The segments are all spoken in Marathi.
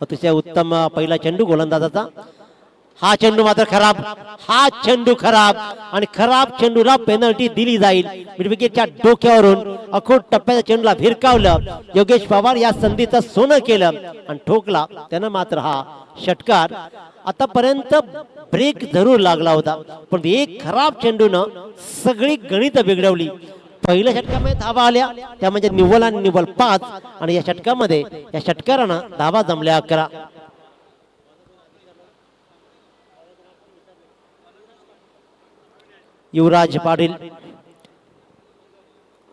अतिशय उत्तम पहिला चेंडू गोलंदाजाचा. हा चेंडू मात्र खराब. हा चेंडू खराब आणि खराब चेंडूला पेनल्टी दिली जाईल. मिडविकेटच्या डोक्यावरून अखोट टप्प्याच्या चेंडूला भिरकावलं. योगेश पवार या संधीचं सोनं केलं आणि ठोकला. त्यानं मात्र हा षटकार. आतापर्यंत ब्रेक जरूर लागला होता. पण एक खराब चेंडूनं सगळी गणित बिघडवली. पहिल्या षटकामध्ये धावा आल्या. त्या म्हणजे निव्वल आणि निव्वल पाच. आणि या षटकामध्ये या षटकारांना धावा जमल्या अकरा. युवराज पाटील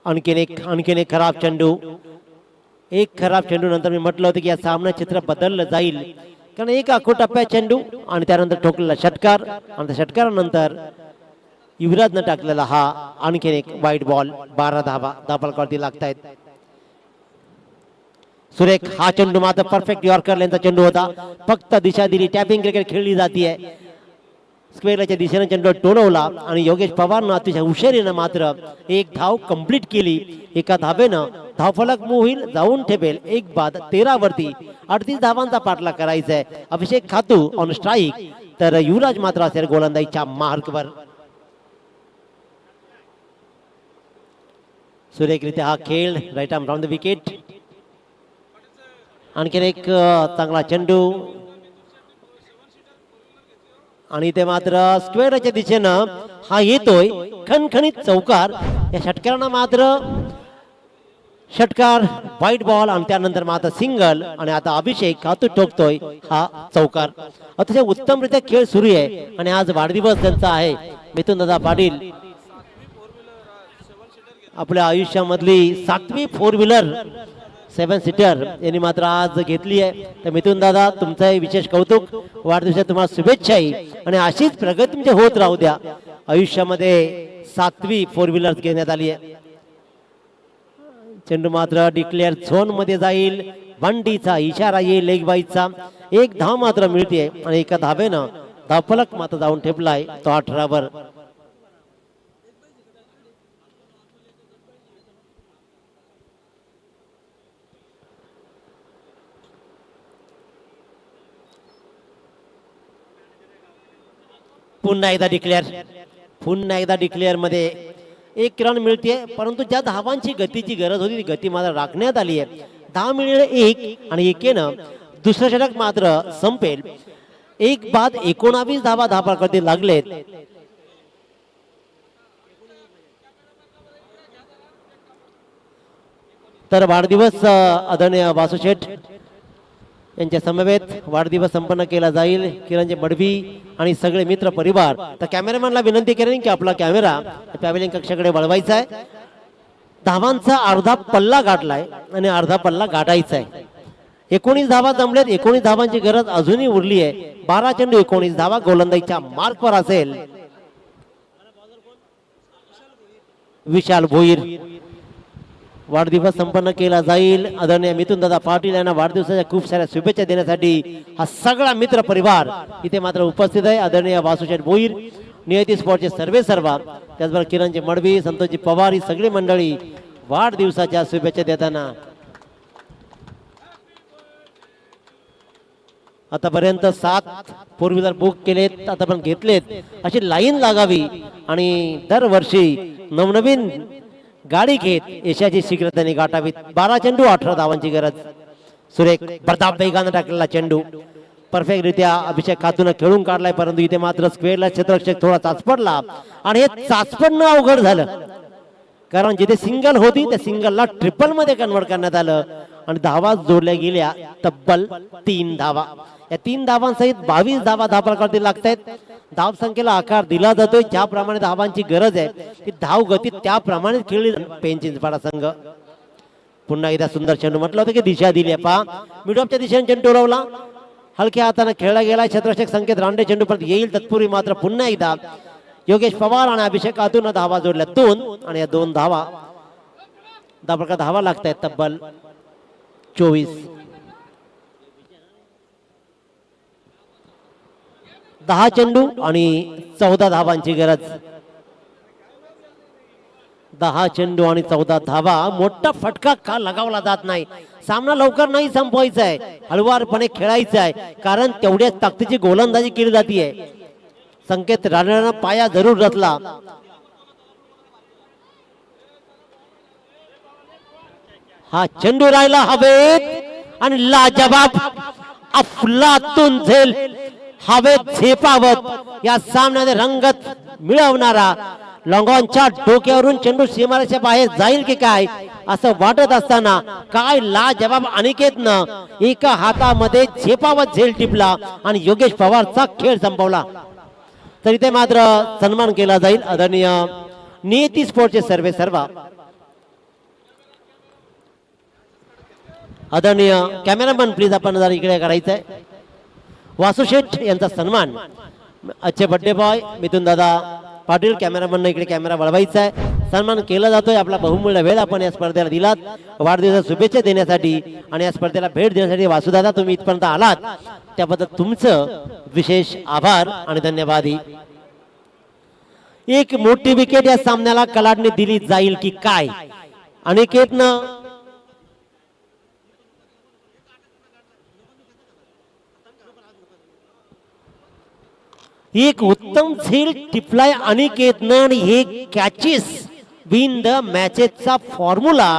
आणखीन एक आणखीन एक खराब चेंडू. एक खराब चेंडू नंतर मी म्हटलं होतं की या सामना चित्र बदललं जाईल. कारण एक आखो टप्प्या चेंडू आणि त्यानंतर ठोकलेला षटकार. आणि त्या षटकारानंतर युवराजनं टाकलेला हा आणखीन एक वाईट बॉल बारा धाबा धाबालकवरती लागतायत. सुरेख हा चेंडू मात्र परफेक्ट यॉर्कर लेनचा चेंडू होता. फक्त दिशा दिली टॅपिंग क्रिकेट खेळली जाते स्क्वेअरच्या दिशेने चेंडू टोलवला आणि योगेश पवारनं अतिशय हुशारीनं मात्र एक धाव कंप्लीट केली. एका धावेनं धावफलक मोहील जाऊन ठेपेल. एक बाद तेरा वरती अडतीस धावांचा पाठला करायचा आहे अभिषेक खातू ऑन स्ट्राईक तर युवराज मात्र असेल गोलंदाजीच्या मार्कवर सुरेखरित्या हा खेळ right arm from the wicket. आणखीन एक चांगला चेंडू. आणि ते मात्र स्क्वेअरच्या दिशेनं हा येतोय. खणखणीत चौकार. या षटकारांना मात्र षटकार व्हाईट बॉल आणि त्यानंतर मात्र सिंगल आणि आता अभिषेक हातू ठोकतोय हा चौकार. अतिशय उत्तमरित्या खेळ सुरू आहे. आणि आज वाढदिवस त्यांचा आहे. मिथुन दादा पाटील आपल्या आयुष्यामधली सातवी फोर व्हीलर सेवन सीटर यांनी मात्र आज घेतली आहे. तर मिथून दादा तुमचंही विशेष कौतुक. वाढदिवसात तुम्हाला शुभेच्छाही. आणि अशीच प्रगती म्हणजे होत राहू द्या. आयुष्यामध्ये सातवी फोर व्हीलर घेण्यात आली आहे. चेंडू मात्र डिक्लेअर झोनमध्ये जाईल. बंडीचा इशारा येईल लेग बाईचा एक धाव मात्र मिळते आणि एका धावेनं धावफलक मात्र जाऊन ठेपलाय. तो अठरावर. पुन्हा एकदा डिक्लेअर पुन्हा एकदा डिक्लेअरमध्ये एक रन मिळते परंतु ज्या धावांची गतीची गरज होती ती गती मात्र राखण्यात आली आहे. दहा मिळेल एक आणि एकेनं दुसरं षटक मात्र संपेल. एक बाद एकोणावीस धावा धापाकडे लागलेत. तर वाढदिवस आदरणीय वासू शेठ यांच्या समवेत वाढदिवस संपन्न केला जाईल. किरणजी मडवी आणि सगळे मित्र परिवार. तर कॅमेरामॅनला विनंती करेन की आपला कॅमेरा पॅव्हलिंग कक्षाकडे वळवायचा आहे. धावांचा अर्धा पल्ला गाठलाय आणि अर्धा पल्ला गाठायचा आहे एकोणीस धावा जमलेत. एकोणीस धावांची गरज अजूनही उरली आहे. बारा चेंडू एकोणीस धावा गोलंदाजीच्या मार्कवर असेल. विशाल भोईर. वाढदिवस संपन्न केला जाईल. आदरणीय मिथुन दादा पाटील यांना वाढदिवसाच्या खूप साऱ्या शुभेच्छा देण्यासाठी हा सगळा मित्र परिवार इथे मात्र उपस्थित आहे. आदरणीय वासुशेठ भोईर नियती स्पॉटचे सर्वे सर्वा त्याचबरोबर किरणजी मडवी संतोषजी पवार ही सगळी मंडळी वाढदिवसाच्या शुभेच्छा देताना आतापर्यंत सात फोर व्हीलर बुक केलेत आतापर्यंत घेतलेत. अशी लाईन लागावी आणि दरवर्षी नवनवीन गाडी घेत यशाची शीघ्र त्यांनी गाठावीत. बारा चेंडू अठरा धावांची गरज. सुरेख प्रताप वेगानं टाकलेला चेंडू. परफेक्ट रित्या अभिषेक खातून खेळून काढलाय परंतु इथे मात्र स्क्वेअरला क्षेत्ररक्षक थोडा चाचपडला. आणि हे चाचपडणं अवघड झालं. कारण जिथे सिंगल होती त्या सिंगलला ट्रिपलमध्ये कन्वर्ट करण्यात आलं. आणि धावा जोडल्या गेल्या तब्बल तीन धावा. या तीन धावांसहित बावीस धावा धापाकडे लागत आहेत धाव संख्येला आकार दिला जातोय. ज्याप्रमाणे धावांची गरज आहे ती धाव गती त्याप्रमाणे खेळली पेंचिंचपाडा संघ. पुन्हा एकदा सुंदर चेंडू म्हटलं होतं की दिशा दिली आहे. पहा मिडॉपच्या दिशेने चेंडू उडवला. हलक्या हाताने खेळला गेला छत्रशेक संकेत रांडे चेंडू परत येईल. तत्पूर्वी मात्र पुन्हा एकदा योगेश पवार आणि अभिषेक आतून धावा जोडल्या. दोन आणि या दोन धावा. धावा धावा लागत आहेत तब्बल. चोवीस. दहा चेंडू आणि चौदा धावांची गरज. दहा चेंडू आणि चौदा धावा मोठा फटका का लगावला जात नाही? सामना लवकर नाही संपवायचा आहे हळुवारपणे खेळायचा आहे कारण तेवढ्या ताकदीची गोलंदाजी केली जाते संकेत राणेनं पाया जरूर रचला. हा चेंडू राहिला हवेत आणि लाजबाब अफलातून झेल हवेत झेपावत या सामन्याने रंगत मिळवणारा लॉंगॉनच्या डोक्यावरून चेंडू सीमारेच्या बाहेर जाईल की काय असं वाटत असताना काय लाजवाब अनिकेतनं एका हातामध्ये झेपावत झेल टिपला आणि योगेश पवारचा खेळ संपवला. तर इथे मात्र सन्मान केला जाईल आदरणीय नियती स्पोर्टचे सर्वे सर्व. आदरणीय कॅमेरामन प्लीज आपण जरा इकडे करायचंय. वासुशेठ यांचा सन्मान. आजचे बड्डे बॉय मिथून दादा पाटील कॅमेरामॅन इकडे कॅमेरा वळवायचा आहे. सन्मान केला जातोय आपला बहुमूल्य वेळ आपण या स्पर्धेला दिलात. वाढदिवसाच्या शुभेच्छा देण्यासाठी आणि या स्पर्धेला भेट देण्यासाठी वासुदादा तुम्ही इथपर्यंत आलात. त्याबद्दल तुमचं विशेष आभार आणि धन्यवाद. एक मोठी विकेट या सामन्याला कलाडने दिली जाईल की काय? अनिकेतनं एक उत्तम झेल टिपलाय अनिकेतनं आणि हे कॅचेस विन द मॅचेसचा फॉर्म्युला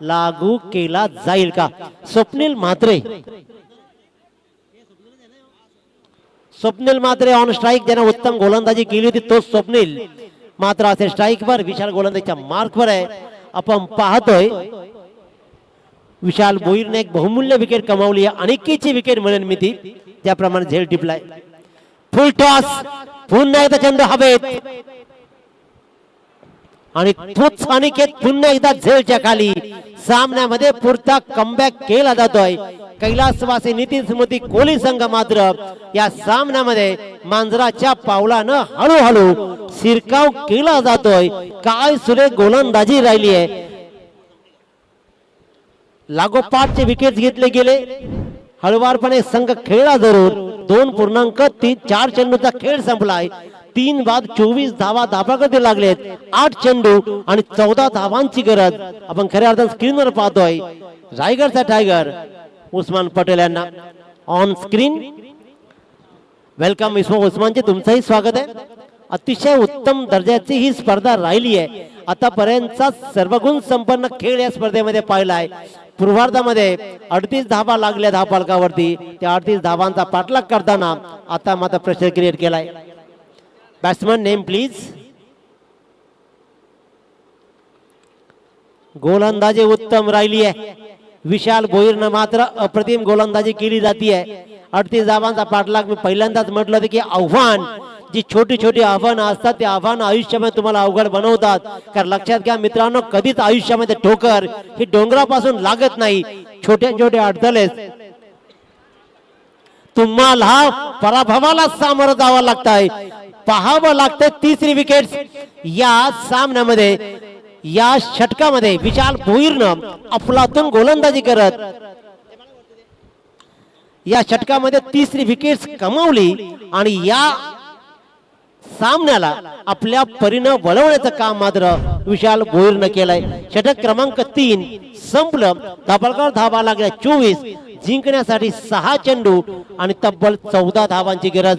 लागू केला जाईल का? स्वप्नील म्हात्रे. स्वप्नील मात्रे ऑन स्ट्राईक ज्याने उत्तम गोलंदाजी केली होती तोच स्वप्नील मात्र असे स्ट्राईक वर विशाल गोलंदाजीच्या मार्कवर आहे. आपण पाहतोय विशाल बोईरने एक बहुमूल्य विकेट कमावली आहे. अनेकीची विकेट म्हणेन मी ती त्याप्रमाणे झेल टिपलाय. फुल टॉस. पुन्हा एकदा चेंडू हवेत. आणि तोच अनिकेत पुन्हा एकदा झेलच्या खाली. सामन्यामध्ये पुरता कमबॅक केला जातोय. कैलासवासी नितीन स्मृती कोहली संघ मात्र या सामन्यामध्ये मांजराच्या पावलानं हळूहळू शिरकाव केला जातोय. काय सुरेख गोलंदाजी राहिली आहे. लागोपाठचे विकेट घेतले गेले. हळुवारपणे संघ खेळला जरूर. दोन पूर्णांक तीन चार चेंडूचा खेळ संपला आहे तीन बाद चोवीस धावा धाबागती लागले आहेत आठ चेंडू आणि चौदा धावांची गरज. आपण खऱ्या अर्थात स्क्रीनवर पाहतोय. रायगडचा टायगर उस्मान पटेल यांना. ऑन स्क्रीन वेलकम इस्मा उस्मानचे तुमचंही स्वागत आहे. अतिशय उत्तम दर्जाची ही स्पर्धा राहिली आहे. आतापर्यंतचा सर्वगुण संपन्न खेळ या स्पर्धेमध्ये पाहिला आहे पूर्वार्धामध्ये अडतीस धाबा लागल्या धावपालकावरती त्या अडतीस धाबांचा पाठलाग करताना आता मात्र प्रेशर क्रिएट केलाय. बॅट्समन नेम प्लीज गोलंदाजी उत्तम राहिली आहे. विशाल भोईरनं मात्र अप्रतिम गोलंदाजी केली जाते अडतीस धावांचा पाठलाग मी पहिल्यांदाच म्हटलं होतं की आव्हान जी छोटी छोटी आव्हानं असतात ते आव्हान आयुष्यामध्ये तुम्हाला अवघड बनवतात. कारण लक्षात घ्या मित्रांनो कधीच आयुष्यामध्ये ठोकर ही डोंगरापासून लागत नाही. छोट्या छोट्या अडथळेस तुम्हाला पराभवाला सामोरं जावं लागतंय. पाहावं लागतंय तिसरी विकेट या सामन्यामध्ये या षटकामध्ये विशाल भोईरनं अफलातून गोलंदाजी करत या षटकामध्ये तिसरी विकेट कमावली आणि या सामन्याला आपल्या परीनं वळवण्याचं काम मात्र विशाल भोईरनं केलंय. षटक क्रमांक तीन संपलं. धापलकर धावा लागल्या चोवीस. जिंकण्यासाठी सहा चेंडू आणि तब्बल चौदा धावांची गरज.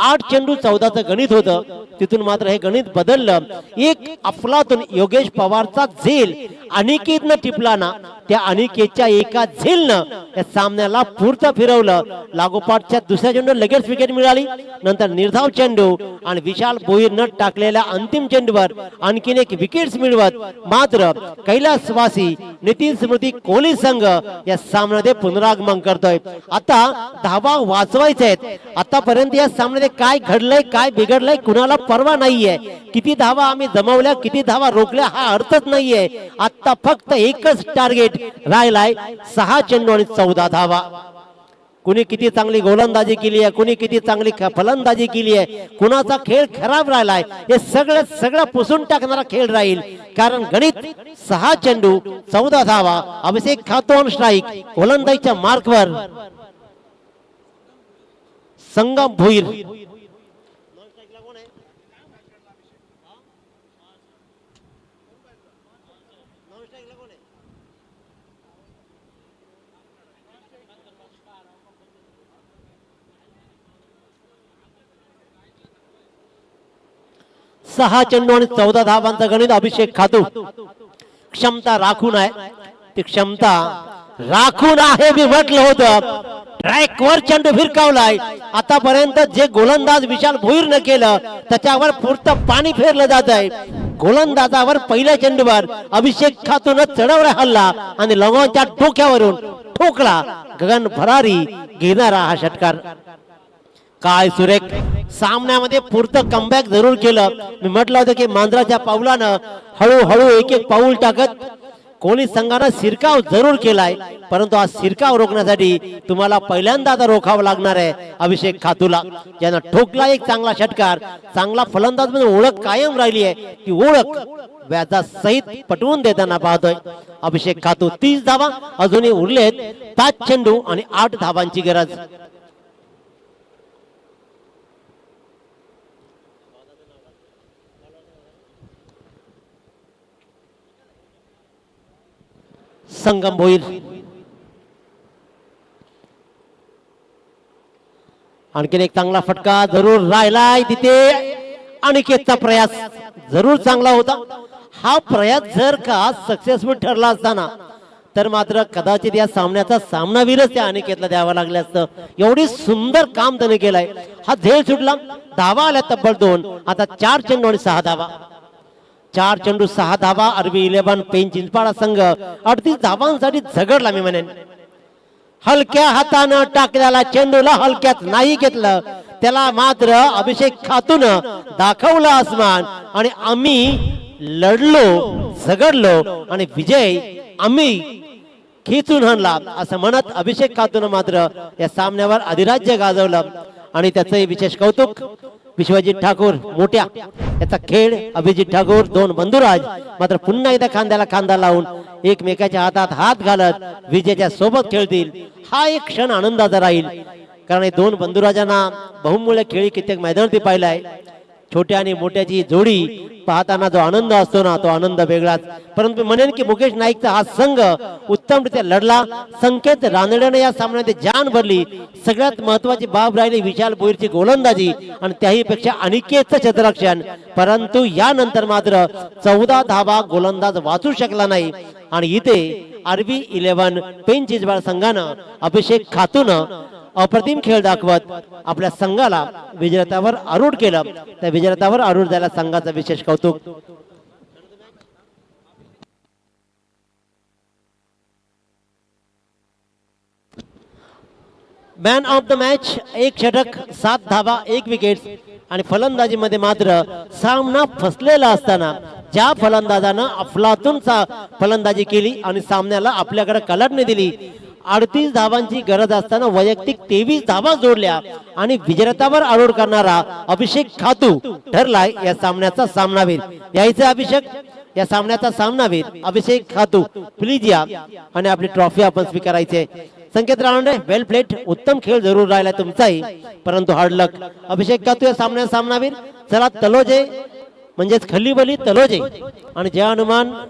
आठ चेंडू चौदाचं गणित होतं. तिथून मात्र हे गणित बदललं. एक अफलातून योगेश पवारचा झेल. अनिकेतनं टिपला ना त्या अनिकेतच्या एका झेलनं या सामन्याला पुरतं फिरवलं. लागोपाठच्या दुसऱ्या चेंडू लगेच विकेट मिळाली. नंतर निर्धाव चेंडू आणि विशाल भोईरनं टाकलेल्या अंतिम चेंडूवर आणखीन एक विकेट मिळवत. मात्र कैलासवासी नितीन स्मृती कोहली संघ या सामन्यामध्ये पुनरागमन करतोय. आता धावा वाचवायचे आहेत. आतापर्यंत या सामन्यामध्ये काय घडलंय काय बिघडलंय कुणाला परवा नाहीये. किती धावा आम्ही जमवल्या किती धावा रोखल्या हा अर्थच नाहीये. आता फक्त एकच टार्गेट राहिलाय सहा चेंडू आणि चौदा धावा. कुणी किती चांगली गोलंदाजी केली आहे कुणी किती चांगली फलंदाजी केली आहे कुणाचा खेळ खराब राहिलाय हे सगळं सगळं पुसून टाकणारा खेळ राहील. कारण गणित सहा चेंडू चौदा धावा अभिषेक खातो ऑन स्ट्राईक गोलंदाजीच्या मार्कवर. संगम भोईर सहा चेंडू आणि चौदा धाबांचा गणित अभिषेक खातो. क्षमता राखून आहे. ती क्षमता राखून आहे मी म्हटलं होतं. ट्रॅकवर चेंडू फिरकावलाय आतापर्यंत जे गोलंदाज विशाल भोईर केलं त्याच्यावर पुरतं पाणी फेरलं जात आहे गोलंदाजावर पहिल्या चेंडूवर अभिषेक खातून चढवला हल्ला आणि लवंगच्या डोक्यावरून ठोकला. गगन भरारी घेणारा हा षटकार. काय सुरेख सामन्यामध्ये पुरतं कमबॅक जरूर केलं. मी म्हटलं होतं की मांजराच्या पावलानं हळूहळू एक एक पाऊल टाकत कोणी संघानं शिरकाव जरूर केलाय परंतु हा शिरकाव रोखण्यासाठी तुम्हाला पहिल्यांदा आता रोखावं लागणार आहे अभिषेक खातूला. यांना ठोकला एक चांगला षटकार. चांगला फलंदाज म्हणून ओळख कायम राहिली आहे. ती ओळख व्याजा सहित पटवून देताना पाहतोय. अभिषेक खातू तीस धावा अजूनही उरलेत पाच चेंडू आणि आठ धावांची गरज. संगम होईल. आणखीन एक चांगला फटका जरूर राहिलाय तिथे. अनिकेतचा प्रयास जरूर चांगला होता. हा प्रयास जर का सक्सेसफुल ठरला असताना तर मात्र कदाचित या सामन्याचा सामनावीरच त्या अनिकेतला द्यावा लागले असतं. एवढी सुंदर काम त्याने केलंय. हा झेल सुटला. धावा आल्या तब्बल दोन. आता चार चेंडू आणि सहा धावा. चार चेंडू सहा धावा अरबी इलेव्हन पेन चिंचपाडा संघ. अडतीस धावांसाठी झगडला मी म्हणेन हलक्या हातानं टाकलेला चेंडूला हलक्यात नाही घेतलं. त्याला मात्र अभिषेक खातून दाखवलं आसमान आणि आम्ही लढलो झगडलो आणि विजय आम्ही खेचून आणला असं म्हणत अभिषेक खातून मात्र या सामन्यावर अधिराज्य गाजवलं. आणि त्याचंही विशेष कौतुक. विश्वजित ठाकूर मोठ्या याचा खेळ अभिजित ठाकूर दोन बंधुराज. मात्र पुन्हा एकदा खांद्याला खांदा लावून एकमेकाच्या हातात हात घालत विजेच्या सोबत खेळतील. हा एक क्षण आनंदाचा राहील. कारण हे दोन बंधुराजांना बहुमूल्य खेळी कित्येक मैदानावरती पाहिलाय. छोट्या आणि मोठ्याची जोडी पाहताना जो आनंद असतो ना तो आनंद वेगळाच. परंतु म्हणेन की मुकेश नाईकचा हा संघ उत्तमरित्या लढला. संकेत रानड्याने या सामन्यात जान भरली. सगळ्यात महत्वाची बाब राहिली विशाल बोईरची गोलंदाजी आणि त्याही पेक्षा अनिकेतचं क्षेत्ररक्षण परंतु यानंतर मात्र चौदा धाबा गोलंदाज वाचू शकला नाही. आणि इथे आरबी इलेव्हन पेन चिजबाळ संघानं अभिषेक खातून अप्रतिम खेळ दाखवत आपल्या संघाला विजेतावर आरूढ केलं. त्या विजयतावर आरूढ झाला संघाचं विशेष कौतुक. मॅन ऑफ द मॅच एक षटक सात धावा एक विकेट आणि फलंदाजीमध्ये मात्र सामना फसलेला असताना ज्या फलंदाजानं अफलातूनचा फलंदाजी केली आणि सामन्याला आपल्याकडे कलटणी दिली अडतीस धावांची गरज असताना वैयक्तिक तेवीस धावा जोडल्या आणि विजयतावर आरोड करणारा अभिषेक खातू ठरलाय या सामन्याचा सामनावीर. यायचं अभिषेक? या सामन्याचा सामनावीर अभिषेक खातू प्लीज या आणि आपली ट्रॉफी आपण स्वीकारायची. संकेत रानडे वेल प्लेट उत्तम खेळ जरूर राहिला तुमचाही. परंतु हार्ड लक अभिषेक खातू या सामन्यात सामनावीर. चला तलोजे म्हणजेच खल्लीबली तलोजे. आणि जय हनुमान.